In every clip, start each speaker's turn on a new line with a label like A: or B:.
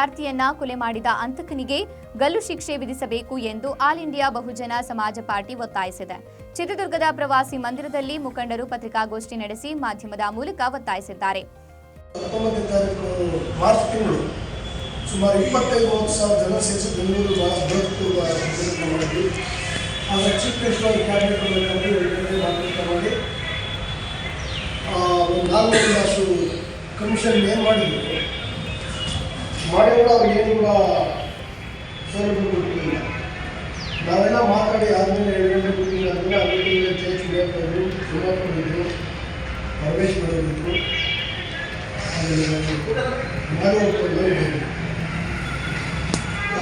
A: ವಿದ್ಯಾರ್ಥಿಯನ್ನ ಕೊಲೆ ಮಾಡಿದ ಅಂತಕನಿಗೆ ಗಲ್ಲು ಶಿಕ್ಷೆ ವಿಧಿಸಬೇಕು ಎಂದು ಆಲ್ ಇಂಡಿಯಾ ಬಹುಜನ ಸಮಾಜ ಪಾರ್ಟಿ ಒತ್ತಾಯಿಸಿದೆ. ಚಿತ್ರದುರ್ಗದ ಪ್ರವಾಸಿ ಮಂದಿರದಲ್ಲಿ ಮುಖಂಡರು ಪತ್ರಿಕಾಗೋಷ್ಠಿ ನಡೆಸಿ ಮಾಧ್ಯಮದ ಮೂಲಕ ಒತ್ತಾಯಿಸಿದ್ದಾರೆ.
B: ಕಮಿಷನ್ ಏನು ಮಾಡಿದ್ರು? ಮಾಡಿ ಕೂಡ ಅವ್ರು ಏನು ಕೂಡ ಸೌಲಭ್ಯ ಕೊಟ್ಟಿಲ್ಲ ನಾವೆಲ್ಲ ಮಾತಾಡಿ ಆದಮೇಲೆ ಎರಡು ಗಂಟೆ ಕೊಟ್ಟಿಲ್ಲ ಅಂದರೆ ಆ ಮೀಟಿಂಗ್ ಬೇಕಾದ್ರು ಮಾಡಿದ್ರು ಬಂದಿದ್ರು ಪರಮೇಶ್ ಬಂದಿದ್ರು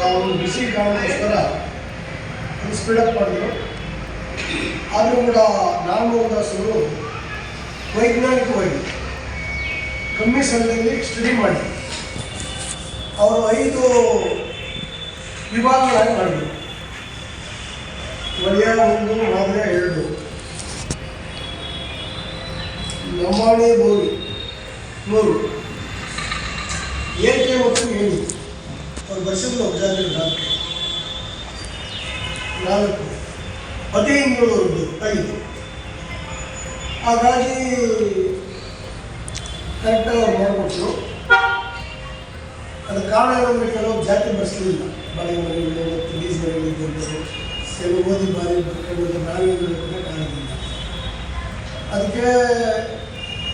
B: ಅವರು ಬಿಸಿ ಕಾರಣಕ್ಕೋಸ್ಕರ ಸ್ಪೀಡಪ್ ಮಾಡಿದ್ರು. ಆದರೂ ಕೂಡ ನಾನು ದಾಸರು ವೈಜ್ಞಾನಿಕವಾಗಿ ಕಮ್ಮಿ ಸಮಯದಲ್ಲಿ ಸ್ಟಡಿ ಮಾಡಿ ಅವರು ಐದು ವಿಭಾಗಗಳಾಗಿ ಮಾಡಿದರು. ವಲಯ ಒಂದು, ಮಾದರಿ ಎರಡು. ಲಂಬಾಣಿ ಭೂಮಿ ಮೂರು. ಏಕೆ ಮತ್ತು ಏನು? ಅವ್ರು ಬರೆಸಿದ್ರು ಜಾತಿ ನಾಲ್ಕು. ನಾಲ್ಕು. ಹದಿನೈದು ಐದು. ಹಾಗಾಗಿ ಕರೆಕ್ಟಾಗಿ ಅವ್ರು ಮಾಡಿಕೊಟ್ರು. ಅದಕ್ಕೆ ಕಾರಣ ಏನಂದರೆ ಕೆಲವು ಜಾತಿ ಬರೆಸಲಿಲ್ಲ ಬಾಳೆ ಮನೆಗಳು ಮತ್ತು ಬೀಜ ಮನೆಗಳಿದ್ದಂಥದ್ದು ಕೆಲವು ಓದಿ ಬಾರಿ ಬರ್ಕೊಂಡು ನಾಳೆಗಳು ಕೂಡ ಕಾಣಲಿಲ್ಲ ಅದಕ್ಕೆ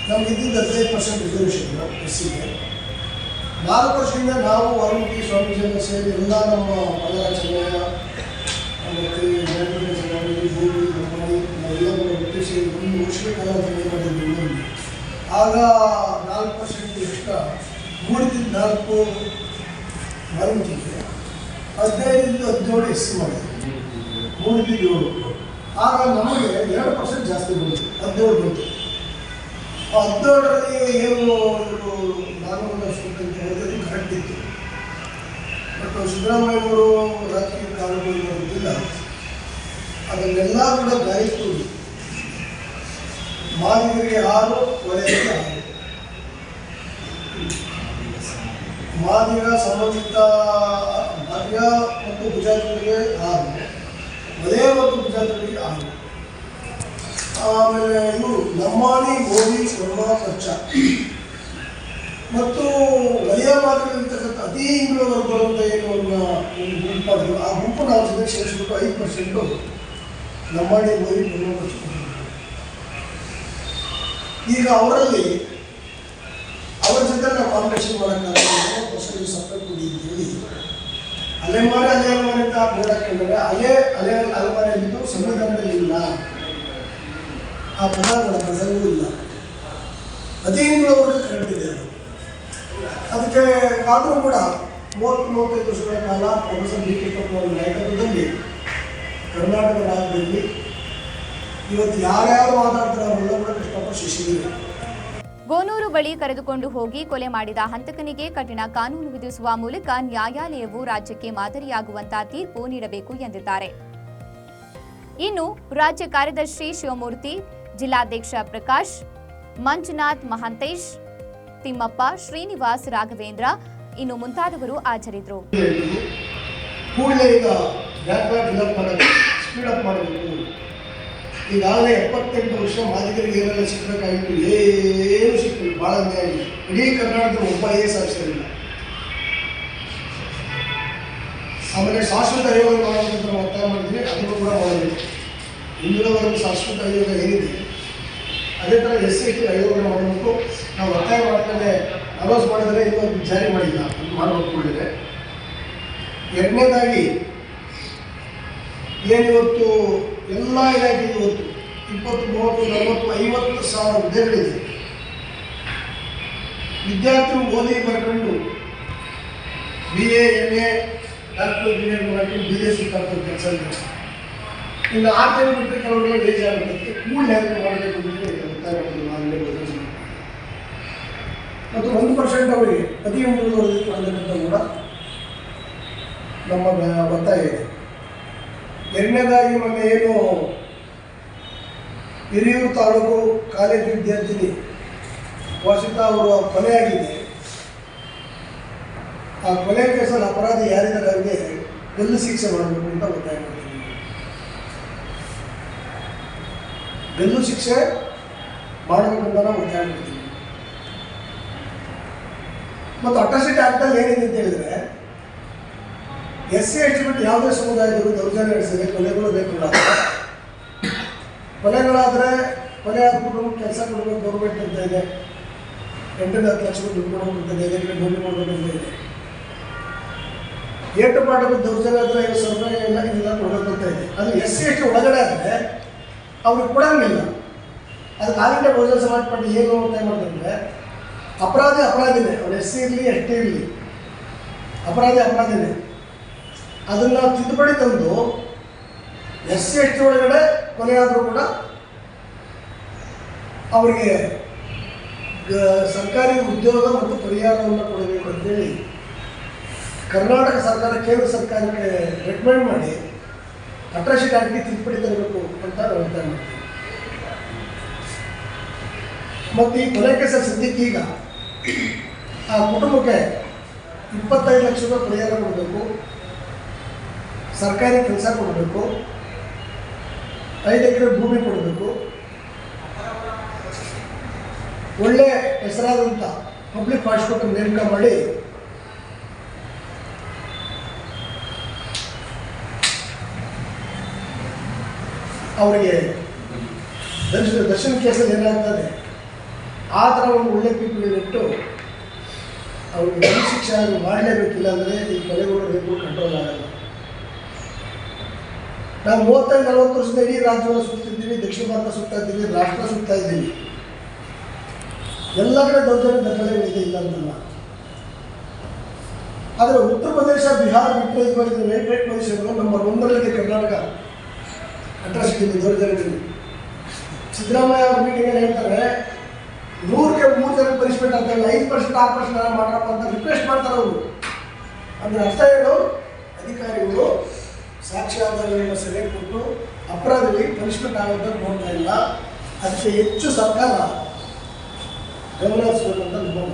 B: ನಮ್ಗೆ ಇದ್ದಿದ್ದು ಹದಿನೈದು ಪರ್ಸೆಂಟ್ ರಿಸರ್ವೇಷನ್ ಎಸ್ ಸಿಗೆ ನಾಲ್ಕು ವರ್ಷದಿಂದ ನಾವು ವಾಲ್ಮೀಕಿ ಸ್ವಾಮೀಜಿಯನ್ನು ಸೇರಿ ಎಲ್ಲ ನಮ್ಮ ಪದರಚನೆಯ ಮತ್ತು ನ್ಯಾಯಪೀಠ ಚುನಾವಣೆ ಭೂಮಿ ನಮ್ಮ ಎಲ್ಲವನ್ನು ಒಟ್ಟು ಒಂದು ವರ್ಷಕ್ಕೆ ಆಗ ನಾಲ್ಕು ಪರ್ಸೆಂಟ್ ಇಷ್ಟ ಮೂಡಿದ್ದ ನಾಲ್ಕು ವಾಲ್ಮೀಕಿಗೆ ಮಾಡಿದ್ರು ಮೂಡಿದ್ದು ಏಳು ಆಗ ನಮಗೆ ಎರಡು ಪರ್ಸೆಂಟ್ ಜಾಸ್ತಿ ಬಂತು, ಹದಿನೇಳು ಬಂತು. ಆ ಹದಿನೇಳರಲ್ಲಿ ಏನು ನಾನು ಅಂತ ಹೇಳಿದ್ರೆ ಕರೆಕ್ಟ್ ಇತ್ತು. ಬಟ್ ಸಿದ್ದರಾಮಯ್ಯನವರು ರಾಜಕೀಯ ಕಾರಣಗಳು ಅದನ್ನೆಲ್ಲ ಕೂಡ ಗಾಯಿತು ಮಾದಿಗರಿಗೆ ಆರು, ವಲಯಕ್ಕೆ ಆರು. ಮಾದಿಗ ಸಂಬಂಧಿತ ಮಾದಿಗ ಮತ್ತು ಗುಜರಾತಿಗಳಿಗೆ ಆರು. ವಲಯ ಮತ್ತು ಗುಜರಾತಿಗಳಿಗೆ ಆರು. ಆಮೇಲೆ ಇವರು ಲಂಬಾಣಿ ಗೋಧಿ ಸ್ವರ್ಣ ಕಚ್ಚ. ಮತ್ತು ವಲಯ ಮಾದರಿರ್ತಕ್ಕಂಥ ಅತಿ ಇಂಗ್ಳವರೆಗೆ ಬರುವಂಥ ಏನು ಒಂದು ಗುಂಪಾದ್ರು ಆ ಗುಂಪು ನಾವು ಜೊತೆ ಸೇರಿಸ್ಬಿಟ್ಟು ಐದು ಪರ್ಸೆಂಟು ಲಂಬಾಣಿ ಗೋಧಿ ಕಚ್ಚ ಈಗ ಅವರಲ್ಲಿ ಅವರ ಜೊತೆ ನಾವು ಕಾಂಪಿಟೇಷನ್ ಮಾಡೋಕ್ಕಾಗಲ್ಲ ಸಪ್ರೇಟ್ ಅಲೆಮಾರಿ ಅಲೆಮಾರಿ ಅಂತ ಬೋರ್ಡ್ ಹೇಳಿದ್ರೆ ಅಲೆ ಅಲೆ ಅಲೆಮಾರಿ ಎಂದು ಸಂವಿಧಾನದಲ್ಲಿ ಇಲ್ಲ. ಆ ಪದಗಳ ಪ್ರಸಂಗವೂ ಇಲ್ಲ. ಅತಿ ಕಂಡಿದೆ ಅದು. ಅದಕ್ಕೆ ಆದರೂ ಕೂಡ ಮೂವತ್ತು ಮೂವತ್ತೈದು ವರ್ಷಗಳ ಕಾಲ ಪ್ರೊಫೆಸರ್ ಡಿ ಕೆ ಅವರ ನಾಯಕತ್ವದಲ್ಲಿ ಕರ್ನಾಟಕ ರಾಜ್ಯದಲ್ಲಿ ಇವತ್ತು ಯಾರ್ಯಾರು ಮಾತಾಡ್ತಾರೆ ಅವರೆಲ್ಲ ಕೂಡ ಕಷ್ಟಪಟ್ಟು ಶಿಶಿಗೆ
A: ಗೋನೂರು ಬಳಿ ಕರೆದುಕೊಂಡು ಹೋಗಿ ಕೊಲೆ ಮಾಡಿದ ಹಂತಕನಿಗೆ ಕಠಿಣ ಕಾನೂನು ವಿಧಿಸುವ ಮೂಲಕ ನ್ಯಾಯಾಲಯವು ರಾಜ್ಯಕ್ಕೆ ಮಾದರಿಯಾಗುವಂತಹ ತೀರ್ಪು ನೀಡಬೇಕು ಎಂದಿದ್ದಾರೆ. ಇನ್ನು ರಾಜ್ಯ ಕಾರ್ಯದರ್ಶಿ ಶಿವಮೂರ್ತಿ, ಜಿಲ್ಲಾಧ್ಯಕ್ಷ ಪ್ರಕಾಶ್, ಮಂಜುನಾಥ್ ಮಹಾಂತೇಶ್, ತಿಮ್ಮಪ್ಪ, ಶ್ರೀನಿವಾಸ್ ರಾಘವೇಂದ್ರ ಇನ್ನು ಮುಂತಾದವರು ಹಾಜರಿದ್ದರು
B: ಕೂಡಲೇ ಈಗ ಬ್ಯಾಕ್ಲಾಗ್ ಫಿಲಪ್ ಮಾಡೋದು ಸ್ಪೀಡಪ್ ಮಾಡಬೇಕು ಈಗಾಗಲೇ ಎಪ್ಪತ್ತೆಂಟು ವರ್ಷ ಮಾದಿಗರಿಗೆ ಏನೆಲ್ಲ ಸಿಕ್ಕಬೇಕಾಗಿತ್ತು ಏನು ಸಿಕ್ಕಿಲ್ಲ ಭಾಳ ಅನ್ಯಾಯ. ಇಡೀ ಕರ್ನಾಟಕದ ಒಬ್ಬ ಐ ಎಸ್ ಆಮೇಲೆ ಶಾಶ್ವತ ಆಯೋಗ ನಾವು ಒತ್ತಾಯ ಮಾಡಿದ್ವಿ ಅದನ್ನು ಕೂಡ ಮಾಡಬೇಕು ಇಂದಿನವರೆಗೂ ಶಾಶ್ವತ ಆಯೋಗ ಏನಿದೆ? ಅದೇ ಥರ ಎಸ್ ಸಿ ಟಿ ಆಯೋಗ ಮಾಡಬೇಕು. ನಾವು ಒತ್ತಾಯ ಮಾಡ್ಕೊಂಡೆ ಅನೌನ್ಸ್ ಮಾಡಿದರೆ ಇನ್ನೂ ಜಾರಿ ಮಾಡಿಲ್ಲ. ಕೂಡಲೇ ಎರಡನೇದಾಗಿ, ಏನಿವತ್ತು ಎಲ್ಲ ಇಲಾಖೆ ಇವತ್ತು ಇಪ್ಪತ್ತು, ಮೂವತ್ತು, ನಲವತ್ತು, ಐವತ್ತು ಸಾವಿರ ಹುದ್ದೆಗಳಿದೆ. ವಿದ್ಯಾರ್ಥಿಗಳು ಓದಿ ಬರ್ಕೊಂಡು B A M A doctor engineer ಮಾಡ್ಕೊಂಡು ಬಿ ಎಸ್ ಸಿ ಕಲ್ತು ಕೆಲಸ ಇನ್ನು ಆರು ಜನ ಬಿಟ್ಟರೆ ಕೆಲವರೆಲ್ಲ ಬೇಜಾರಾಗುತ್ತೆ ಕೂಡಲೇ ಹೆಂಗೆ ಮಾಡಬೇಕು ಅಂದರೆ ಒತ್ತಾಯ ಮಾಡೋದು ನಾನು ಮತ್ತು ಒಂದು ಪರ್ಸೆಂಟ್ ಅವರಿಗೆ ಪ್ರತಿ ಒಂದು ಕೂಡ ನಮ್ಮ ಒತ್ತಾಯ ಇದೆ. ಎರಡನೇದಾಗಿ ಮೊನ್ನೆ ಏನು ಹಿರಿಯೂರು ತಾಲೂಕು ಕಾಲೇಜು ವಿದ್ಯಾರ್ಥಿನಿ ವಾಸಿತಾ ಅವರು ಕೊಲೆಯಾಗಿದೆ ಆ ಕೊಲೆ ಕೇಸಲ್ಲಿ ಅಪರಾಧಿ ಯಾರಿದ್ದಾರೆ ಅವರಿಗೆ ಗಲ್ಲು ಶಿಕ್ಷೆ ಮಾಡಬೇಕು ಅಂತ ಒತ್ತಾಯ ಮಾಡ್ತೀನಿ ಗಲ್ಲು ಶಿಕ್ಷೆ ಮಾಡಬೇಕು ಅಂತ ನಾವು ಒತ್ತಾಯ ಮಾಡ್ತೀವಿ ಮತ್ತು ಅಟ್ರಾಸಿಟಿ ಆಕ್ಟಲ್ಲಿ ಏನಿದೆ ಅಂತ ಹೇಳಿದ್ರೆ ಎಸ್ ಸಿ ಎಚ್ ಬಿಟ್ಟು ಯಾವುದೇ ಸಮುದಾಯದವರು ದೌರ್ಜನ್ಯ ನಡೆಸಿದ್ರೆ ಕೊಲೆಗಳು ಬೇಕಿಲ್ಲ. ಕೊಲೆಗಳಾದರೆ ಕೊಲೆ ಆಗ್ಬಿಟ್ಟು ಕೆಲಸ ಕೊಡಬೇಕು ಗೌರ್ಮೆಂಟ್ ಅಂತ ಇದೆ. ಎಂಟರಿಂದ ಹತ್ತು ಲಕ್ಷ ದುಡ್ಡು ಕೊಡಬೇಕು ಇದೆ ಇದಕ್ಕೆ ಭೂಮಿ ಇದೆ. ಏಟು ಪಾಠದ ದೌರ್ಜನ್ಯ ಆದರೆ ಐವತ್ತು ಸಾವಿರ ರೂಪಾಯಿ ಎಲ್ಲ ಇದೆಲ್ಲ ಕೊಡಬೇಕು ಅಂತ ಇದೆ. ಅದು ಎಸ್ ಸಿ ಎಚ್ ಒಳಗಡೆ ಆದರೆ ಅವ್ರಿಗೆ ಕೊಡಂಗಿಲ್ಲ. ಅದಕ್ಕೆ ಆಗಿಂದ ಬಹುಜನ ಸಮಾಜ ಪಾರ್ಟಿ ಏನು ಅಂತ ಮಾಡಿದ್ರೆ ಅಪರಾಧಿ ಅಪರಾಧಿನೇ. ಅವ್ರು ಎಸ್ ಸಿ ಇರಲಿ, ಎಸ್ ಟಿ ಇರಲಿ. ಅಪರಾಧಿ ಅಪರಾಧಿನೇ. ಅದನ್ನು ತಿದ್ದುಪಡಿ ತಂದು ಎಸ್ ಸಿ ಎಸ್ ಟಿ ಒಳಗಡೆ ಕೊನೆಯಾದರೂ ಕೂಡ ಅವರಿಗೆ ಸರ್ಕಾರಿ ಉದ್ಯೋಗ ಮತ್ತು ಪರಿಹಾರವನ್ನು ಕೊಡಬೇಕು ಅಂತೇಳಿ ಕರ್ನಾಟಕ ಸರ್ಕಾರ, ಕೇಂದ್ರ ಸರ್ಕಾರಕ್ಕೆ ರೆಕಮೆಂಡ್ ಮಾಡಿ ಅಟ್ರಾಶಿ ಆಕ್ಟ್ಗೆ ತಿದ್ದುಪಡಿ ತರಬೇಕು ಅಂತ ಹೇಳ್ತಾ ಮಾಡ್ತೀವಿ. ಮತ್ತು ಈ ಕೊಲೆ ಕೇಸಲ್ಲಿ ಸದ್ಯಕ್ಕೆ ಈಗ ಆ ಕುಟುಂಬಕ್ಕೆ ಇಪ್ಪತ್ತೈದು ಲಕ್ಷ ರೂಪಾಯಿ ಪರಿಹಾರ ಕೊಡಬೇಕು. ಸರ್ಕಾರಿ ಕೆಲಸ ಕೊಡಬೇಕು. ಐದು ಎಕರೆ ಭೂಮಿ ಕೊಡಬೇಕು. ಒಳ್ಳೆ ಹೆಸರಾದಂಥ ಪಬ್ಲಿಕ್ ಪಾಸ್ಪೋರ್ಟ್ ನೇಮಕ ಮಾಡಿ. ಅವರಿಗೆ ದರ್ಶನ ದರ್ಶನ ಕೇಸಲ್ಲಿ ಏನಾಗ್ತದೆ? ಆ ಥರ ಒಂದು ಒಳ್ಳೆ ಪೀಪಲ್ ಇಟ್ಟು ಅವ್ರಿಗೆ ಶಿಕ್ಷಣ ಶಿಕ್ಷೆ ಮಾಡಲೇಬೇಕಿಲ್ಲ ಅಂದರೆ ಈ ಕೊಲೆಗಳು ರೇಪು ಕಂಟ್ರೋಲ್ ಆಗಲ್ಲ. ನಾವು ಮೂವತ್ತೈದು, ನಲವತ್ತು ವರ್ಷದ ಇಡೀ ರಾಜ್ಯವನ್ನು ಸುತ್ತಿದ್ದೀವಿ ದಕ್ಷಿಣ ಭಾರತ ಸುತ್ತಾ ಇದ್ದೀವಿ ರಾಷ್ಟ್ರ ಸುತ್ತಾ ಇದ್ದೀವಿ ಎಲ್ಲ ಕಡೆ ದೊಡ್ಡ ದಾಖಲೆಗಳಿದೆ ಇಲ್ಲ ಅಂತಲ್ಲ ಆದರೆ ಉತ್ತರ ಪ್ರದೇಶ, ಬಿಹಾರ ಬಿಟ್ಟರೆ ಇವಾಗ ರೇಟ್ ಪೊಸಿಷನ್ ನಂಬರ್ ಒಂದರಲ್ಲಿದೆ ಕರ್ನಾಟಕ ಅಟ್ರಾಸಿಟಿ ದೌರ್ಜನ್ಯದಲ್ಲಿ ಸಿದ್ದರಾಮಯ್ಯ ಅವ್ರ ಮೀಟಿಂಗಲ್ಲಿ ಹೇಳ್ತಾರೆ, ನೂರಕ್ಕೆ ಮೂರು ಜನ ಪನಿಷ್ಮೆಂಟ್ ಅಂತ ಹೇಳಿ ಐದು ಪರ್ಸೆಂಟ್ ಆರು ಪರ್ಸೆಂಟ್ ಮಾಡ್ರಪ್ಪ ಅಂತ ರಿಕ್ವೆಸ್ಟ್ ಮಾಡ್ತಾರೆ ಅವರು. ಅಂದ್ರೆ ಅರ್ಥ ಏನು ಅಧಿಕಾರಿಗಳು ಸಾಕ್ಷ್ಯಾಧಾರಗಳನ್ನ ಸೆರೆ ಕೊಟ್ಟು ಅಪರಾಧಿಗಳಿಗೆ ಪನಿಷ್ಮೆಂಟ್ ಆಗೋದನ್ನು ನೋಡ್ತಾ ಇಲ್ಲ. ಅದಕ್ಕೆ ಹೆಚ್ಚು ಸರ್ಕಾರ ಗಮನ ಹರಿಸ್ಬೇಕಂತ ನಮ್ಮ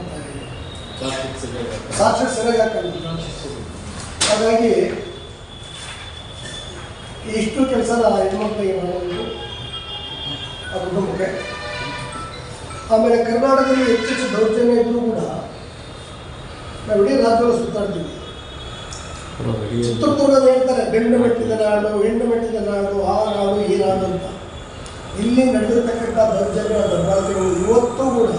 B: ಸಾಕ್ಷಿ ಸರಿಯಾಗಿ ಹಾಗಾಗಿ ಇಷ್ಟು ಕೆಲಸ ಹೆಣ್ಮಕ್ಳಿಗೆ ಮಾಡಬಹುದು ಆ ಕುಟುಂಬಕ್ಕೆ ಆಮೇಲೆ ಕರ್ನಾಟಕದಲ್ಲಿ ಹೆಚ್ಚೆಚ್ಚು ದೌರ್ಜನ್ಯ ಇದ್ರೂ ಕೂಡ ನಾವು ಇಡೀ ರಾಜ್ಯದಲ್ಲಿ ಸುತ್ತಾಡ್ತೀವಿ. ಚಿತ್ರದುರ್ಗದ ಹೇಳ್ತಾರೆ ಬೆಂಡು ಮೆಟ್ಟಿದ ನಾಡು ಹೆಣ್ಣು ಮೆಟ್ಟಿದ ನಾಡು, ಆ ನಾಡು, ಈ ನಾಡು ಅಂತ. ಇಲ್ಲಿ ನಡೆದಿರ್ತಕ್ಕಂಥ ದೌರ್ಜನ್ಯ ದಬ್ಬಾಳಿಕೆಗಳು ಇವತ್ತು ಕೂಡ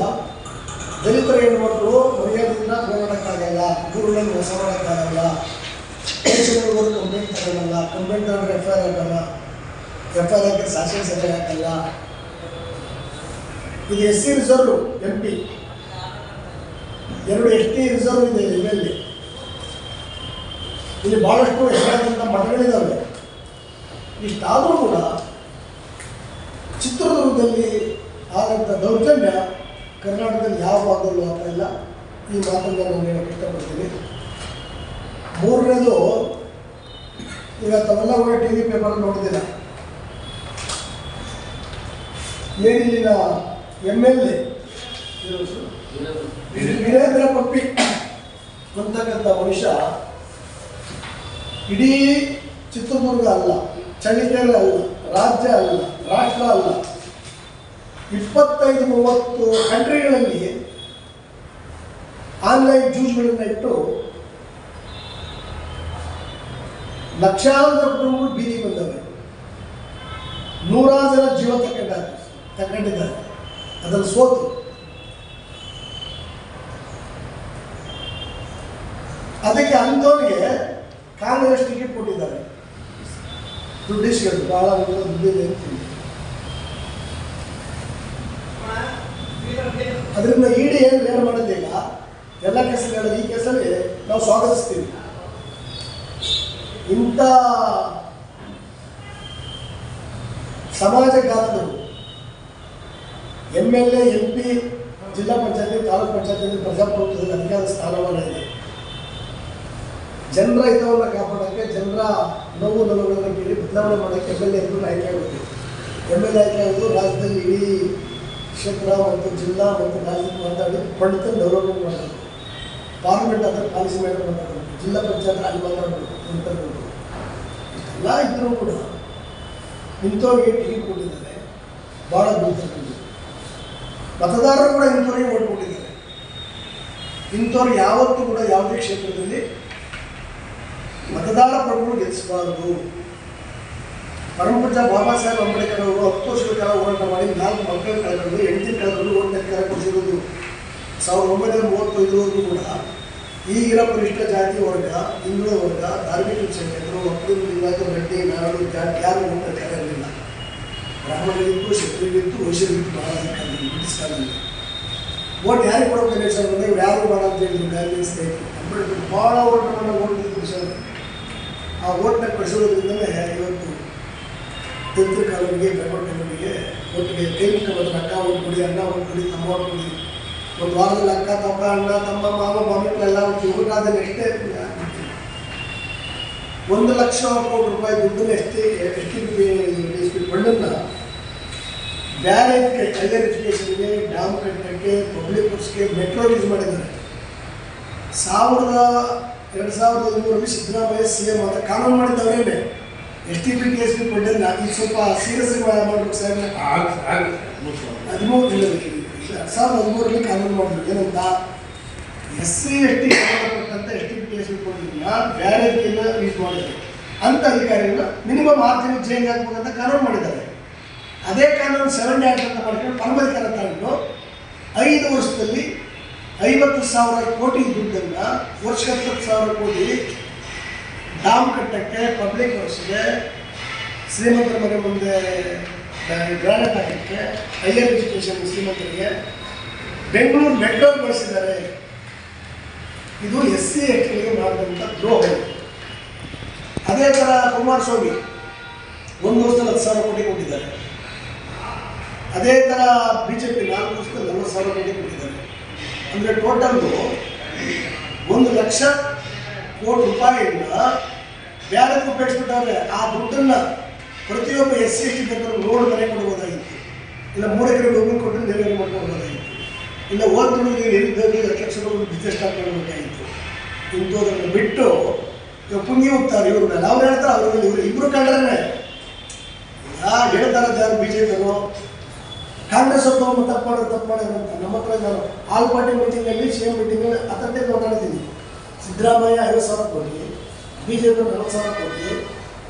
B: ದಲಿತರ ಹೆಣ್ಮಕ್ಳು ಹೋಗೋಣಕ್ಕಾಗಲ್ಲ ಗುರುಗಳನ್ನು ಹೊಸ ಮಾಡೋಕ್ಕಾಗಲ್ಲ. ಸ್ಟೇಷನ್ಗೆ ಹೋಗಿ ಕಂಪ್ಲೇಂಟ್ ತಗೊಳ್ಳಲ್ಲ ಕಂಪ್ಲೇಂಟ್ ತಗೊಂಡ್ರೆ ಎಫ್ ಐ ಆರ್ ಆಗಲ್ಲ ಎಫ್ ಐ ಆರ್ ಹಾಕಿ ಸಾಕ್ಷಿ ಸಭೆ ಹಾಕಲ್ಲ. ಇದು S C reserve, M P. ಎರಡು ಎಸ್ ಟಿ ರಿಸರ್ವ್ ಇದೆ ಎಂ ಇಲ್ಲಿ ಬಹಳಷ್ಟು ಹೆಸರಾದಂಥ ಮಠಗಳಿದ್ದಾವೆ ಇಷ್ಟಾದರೂ ಕೂಡ ಚಿತ್ರದುರ್ಗದಲ್ಲಿ ಆದಂಥ ದೌರ್ಜನ್ಯ ಕರ್ನಾಟಕದಲ್ಲಿ ಯಾವ ಭಾಗದಲ್ಲೂ ಆಗ್ತಾ ಇಲ್ಲ. ಈ ಮಾತನ್ನು ನಾನು ಹೇಳಕ್ಕೆ ಇಷ್ಟಪಡ್ತೀನಿ. ಮೂರನೇದು ಈಗ ತಾವೆಲ್ಲ ಕೂಡ ಟಿ ವಿ ಪೇಪರ್ ನೋಡಿದ್ದೀರ. ಏನಿಲ್ಲಿನ M L A? Veerendra. Puppy. ಅಂತಕ್ಕಂಥ ಮನುಷ್ಯ ಇಡೀ ಚಿತ್ರದುರ್ಗ ಅಲ್ಲ ಚಳಿಕೆರೆ ಅಲ್ಲ, ರಾಜ್ಯ ಅಲ್ಲ, ರಾಷ್ಟ್ರ ಅಲ್ಲ. ಇಪ್ಪತ್ತೈದು, ಮೂವತ್ತು ಕಂಟ್ರಿಗಳಲ್ಲಿ ಆನ್ಲೈನ್ ಜ್ಯೂಸ್ಗಳನ್ನು ಇಟ್ಟು ಲಕ್ಷಾಂತರ ಕುಟುಂಬಗಳು ಬೀದಿ ಬಂದವೆ. ನೂರಾರು ಜನ ಜೀವ ತಗೊಂಡಿದ್ದಾರೆ ತಗೊಂಡಿದ್ದಾರೆ ಅದನ್ನು ಸೋತು. ಅದಕ್ಕೆ ಅಂಥವ್ರಿಗೆ ಕಾಂಗ್ರೆಸ್ ಟಿಕೆಟ್ ಕೊಟ್ಟಿದ್ದಾರೆ. ದುಡ್ಡು ಇಸ್ಕೊಂಡು ಭಾಳ ದುಡ್ಡಿದೆ ಅಂತೀನಿ ಅದರಿಂದ ಇಡಿ ಏನು ಏನು ಮಾಡೋದಿಲ್ಲ ಎಲ್ಲ ಕೇಸಲ್ಲಿ ಈ ಕೇಸಲ್ಲಿ ನಾವು ಸ್ವಾಗತಿಸ್ತೀವಿ. ಇಂಥ ಸಮಾಜಗಾರರು M L A, M P, ಜಿಲ್ಲಾ ಪಂಚಾಯತಿ, ತಾಲೂಕು ಪಂಚಾಯತಿ, ಪ್ರಜಾಪ್ರಭುತ್ವದಲ್ಲಿ ಅಧಿಕಾರ ಸ್ಥಾನಮಾನ ಇದೆ. ಜನರ ಹಿತವನ್ನು ಕಾಪಾಡೋಕ್ಕೆ ಜನರ ನೋವು ನೋವುಗಳನ್ನು ಕೇಳಿ ಬದಲಾವಣೆ ಮಾಡೋಕ್ಕೆ ಎಂ ಎಲ್ ಎ ಆಯ್ಕೆ ಆಗುತ್ತೆ. ಎಂ ಎಲ್ ಎ ಆಯ್ಕೆ ಆಗೋದು ರಾಜ್ಯದಲ್ಲಿ ಇಡೀ ಕ್ಷೇತ್ರ ಮತ್ತು ಜಿಲ್ಲಾ ಮತ್ತು ರಾಜ್ಯಕ್ಕೆ ಮಾತಾಡಿ ಪಂಡಿತ ಡೆವಲಪ್ಮೆಂಟ್ ಮಾಡಬೇಕು ಪಾರ್ಲಿಮೆಂಟ್ ಅದರ ಪಾಲಿಸಿ ಮೇಡಮ್ ಮಾತಾಡಬೇಕು. ಜಿಲ್ಲಾ ಪಂಚಾಯತ್ ಅಲ್ಲಿ ಮಾತಾಡಬೇಕು. ಅಂತ ಎಲ್ಲ ಇದ್ದರೂ ಕೂಡ ಇಂಥವ್ರಿಗೆ ಟಿಕೆಟ್ ಕೊಟ್ಟಿದ್ದಾರೆ ಭಾಳ ಗುರುತಿರ್ತೀವಿ ಮತದಾರರು ಕೂಡ ಇಂಥವ್ರಿಗೆ ಓಟ್ ಕೊಟ್ಟಿದ್ದಾರೆ. ಇಂಥವ್ರು ಯಾವತ್ತೂ ಕೂಡ ಯಾವುದೇ ಕ್ಷೇತ್ರದಲ್ಲಿ ಮತದಾರ ಪ್ರಭು ಗೆಲ್ಲಿಸಬಾರದು. ಪರಮಪೂಜ ಬಾಬಾ ಸಾಹೇಬ್ ಅಂಬೇಡ್ಕರ್ ಅವರು ಹತ್ತು ವರ್ಷದ ಕಾಲ ಹೋರಾಟ ಮಾಡಿ ನಾಲ್ಕು ಮಕ್ಕಳು ಕಳೆದ್ರು ಹೆಂಡತಿ ಕಳೆದ್ರು ಓಟ್ ಅಧಿಕಾರ ಕೊಡಿಸಿರೋದು. ಸಾವಿರದ ಒಂಬೈನೂರ ಮೂವತ್ತೈದರವರೆಗೂ ಕೂಡ ಈಗಿನ ಪರಿಷ್ಠ ಜಾತಿ ವರ್ಗ, ಹಿಂದುಳಿದ ವರ್ಗ, ಧಾರ್ಮಿಕ ಸಂಖ್ಯಾತರು ಮಕ್ಕಳು ಲಿಂಗಾಯತ ರೆಡ್ಡಿ ನಾಡು ಜಾತಿ ಯಾರು ಓಟ್ ಅಧಿಕಾರ ಇರಲಿಲ್ಲ. ಬ್ರಾಹ್ಮಣರಿಗಿತ್ತು ಕ್ಷತ್ರಿಯರಿಗಿತ್ತು ವೈಶ್ಯರಿಗಿತ್ತು ಬಹಳ ಬ್ರಿಟಿಷ್ ಕಾಲದಲ್ಲಿ. ಓಟ್ ಯಾರಿಗೆ ಕೊಡೋದು ಎಲೆಕ್ಷನ್ ಬಂದಾಗ ಇವ್ರು ಯಾರು ಬೇಡ ಹೇಳಿದ್ರು ಬ್ಯಾಲೆನ್ಸ್ ಅಂಬೇಡ್ಕರ್ ಭಾಳ ಓಟ್ ಕೊಡಿಸೋದು ಆ ಓಟ್ನ ಕಳಿಸೋದ್ರಿಂದಲೇ ಇವತ್ತು ತಂತ್ರ ಕಾಲನಿಗೆ ಒಟ್ಟಿಗೆ ಕೈಮಿಕ ಬಂದ ಅಕ್ಕ ಒಂದು ಕುಡಿ ಅಣ್ಣ ಒಂದು ಕುಡಿ ತಮ್ಮ ಒಂದು ಕುಡಿ ಒಂದು ವಾರದಲ್ಲಿ ಅಕ್ಕ ತಮ್ಮ ಅಣ್ಣ, ತಮ್ಮ ಮಾವ ಮಾಮಿಗಳೆಲ್ಲ ಹುಡುಗಾದ ಎಷ್ಟೇ ಒಂದು ಲಕ್ಷ ಕೋಟಿ ರೂಪಾಯಿ ದುಡ್ಡನ್ನು ಎಷ್ಟೇ, ಎಷ್ಟು ಫಂಡನ್ನು ಬ್ಯಾರೇಜ್ಗೆ ಹೈಯರ್ ಎಜುಕೇಷನ್ಗೆ ಡ್ಯಾಮ್ ಕಟ್ಟಕ್ಕೆ ಪಬ್ಲಿಕ್ ವರ್ಕ್ಸ್ಗೆ ಮೆಟ್ರೋ ಯೂಸ್ ಮಾಡಿದ್ದಾರೆ. ಸಾವಿರದ ಎರಡು ಸಾವಿರದ ಹದಿಮೂರರಲ್ಲಿ ಸಿದ್ದರಾಮಯ್ಯ ಸಿ ಎಂ ಅಂತ ಕಾನೂನು ಮಾಡಿದ್ದವರೇನೆ S T P T S P ಫಂಡನ್ನು ಇದು ಸ್ವಲ್ಪ ಸೀರಿಯಸ್ ಮಾಡ್ಬೇಕು ಸರ್ ಹದಿಮೂರು ಇಲ್ಲ ಎರಡು ಸಾವಿರದ ಹದಿಮೂರರಲ್ಲಿ ಕಾನೂನು ಮಾಡಿದ್ರು. ಏನಂತ? ಎಸ್ ಸಿ ಎಸ್ ಟಿ ಸಂಬಂಧಪಟ್ಟಂತ S T P T S P ಬೇರೆ ರೀತಿಯಿಂದ ಯೂಸ್ ಮಾಡಿದ್ರು. ಅಂತ ಅಧಿಕಾರಿಗಳು ಮಿನಿಮಮ್ ಆರು ತಿಂಗಳು ಚೇಂಜ್ ಆಗ್ಬೇಕಂತ ಕಾನೂನು ಮಾಡಿದ್ದಾರೆ. ಅದೇ ಕಾನೂನು ಸೆವೆನ್ ಆ್ಯಕ್ಟ್ ಅಂತ ಮಾಡ್ಕೊಂಡು ಪರಮಾಧಿಕಾರ ತಗೊಂಡು ಐದು ವರ್ಷದಲ್ಲಿ ಐವತ್ತು ಸಾವಿರ ಕೋಟಿ ದುಡ್ಡನ್ನು ವರ್ಷ ಹತ್ತು ಸಾವಿರ ಕೋಟಿ ಡ್ಯಾಮ್ ಕಟ್ಟಕ್ಕೆ ಪಬ್ಲಿಕ್ ಹೌಸ್ಗೆ ಶ್ರೀಮಂತರ ಮನೆ ಮುಂದೆ ಗ್ರಾನೆಟ್ ಹಾಕಕ್ಕೆ ಹೈಯರ್ ಎಜುಕೇಶನ್ ಶ್ರೀಮಂತರಿಗೆ ಬೆಂಗಳೂರು ಮೆಟ್ರೋ ಬಳಸಿದ್ದಾರೆ. ಇದು ಎಸ್ ಸಿ ಎಕ್ಟಿಗೆ ಮಾಡಿದಂಥ ದ್ರೋಹ. ಅದೇ ಥರ ಕುಮಾರಸ್ವಾಮಿ ಒಂದು ವರ್ಷದಲ್ಲಿ ಹತ್ತು ಸಾವಿರ ಕೋಟಿ ಕೊಟ್ಟಿದ್ದಾರೆ. ಅದೇ ಥರ ಬಿ ಜೆ ಪಿ ನಾಲ್ಕು ವರ್ಷದಲ್ಲಿ ನಲವತ್ತು ಸಾವಿರ ಕೋಟಿ ಕೊಟ್ಟಿದ್ದಾರೆ. ಅಂದರೆ ಟೋಟಲ್ಲು ಒಂದು ಲಕ್ಷ ಕೋಟಿ ರೂಪಾಯಿಯಿಂದ ಬ್ಯಾರಕ್ಕೆ ಉಪಯೋಗಿಸ್ಬಿಟ್ಟವ್ರೆ ಆ ದುಡ್ಡನ್ನು ಪ್ರತಿಯೊಬ್ಬ ಎಸ್ ಸಿ ಎಸ್ ಟಿ ಬೇಕಾದ್ರೆ ರೋಡ್ ಮನೆ ಕೊಡ್ಬೋದಾಗಿತ್ತು. ಇಲ್ಲ ಮೂರು ಎಕರೆ ಭೂಮಿ ಕೊಟ್ಟು ಡೆಲಿವರಿ ಮಾಡ್ಕೊಡ್ಬೋದಾಗಿತ್ತು ಇಲ್ಲ ಓದ್ ದುಡಿದು ನಿರುದ್ಯೋಗಿ ಹತ್ತು ಲಕ್ಷ ರೂಪಾಯಿ ಬಿಸ್ನೆಸ್ ಸ್ಟಾರ್ಟ್ ಮಾಡಬೇಕಾಗಿತ್ತು. ಇಂಥದನ್ನು ಬಿಟ್ಟು ಇವಾಗ ಪುಣ್ಯ ಹೋಗ್ತಾರೆ ಇವ್ರ ಮೇಲೆ. ಅವ್ರು ಹೇಳ್ತಾರೆ, ಅವ್ರ ಮೇಲೆ ಇವರು ಇಬ್ಬರು ಕಂಡ್ರೆ ಯಾರು ಹೇಳ್ತಾರೆ ಯಾರು ಬಿ ಜೆ ಪಿಯವರು ಕಾಂಗ್ರೆಸ್ ಅವರು ತಪ್ಪು ಮಾಡೋದು ತಪ್ಪು ಮಾಡೋದು ಅಂತ. ನಮ್ಮ ಹತ್ರ ನಾನು ಆಲ್ ಪಾರ್ಟಿ ಮೀಟಿಂಗಲ್ಲಿ ಸಿ ಎಂ ಮೀಟಿಂಗಲ್ಲಿ ಹತ್ತಂತೆ ಮಾತಾಡ್ತೀನಿ ಸಿದ್ದರಾಮಯ್ಯ ಐವತ್ತು ಸಾವಿರ ಕೋಟಿ ಬಿ ಜೆ ಪಿ ನಲವತ್ತು ಸಾವಿರ ಕೋಟಿ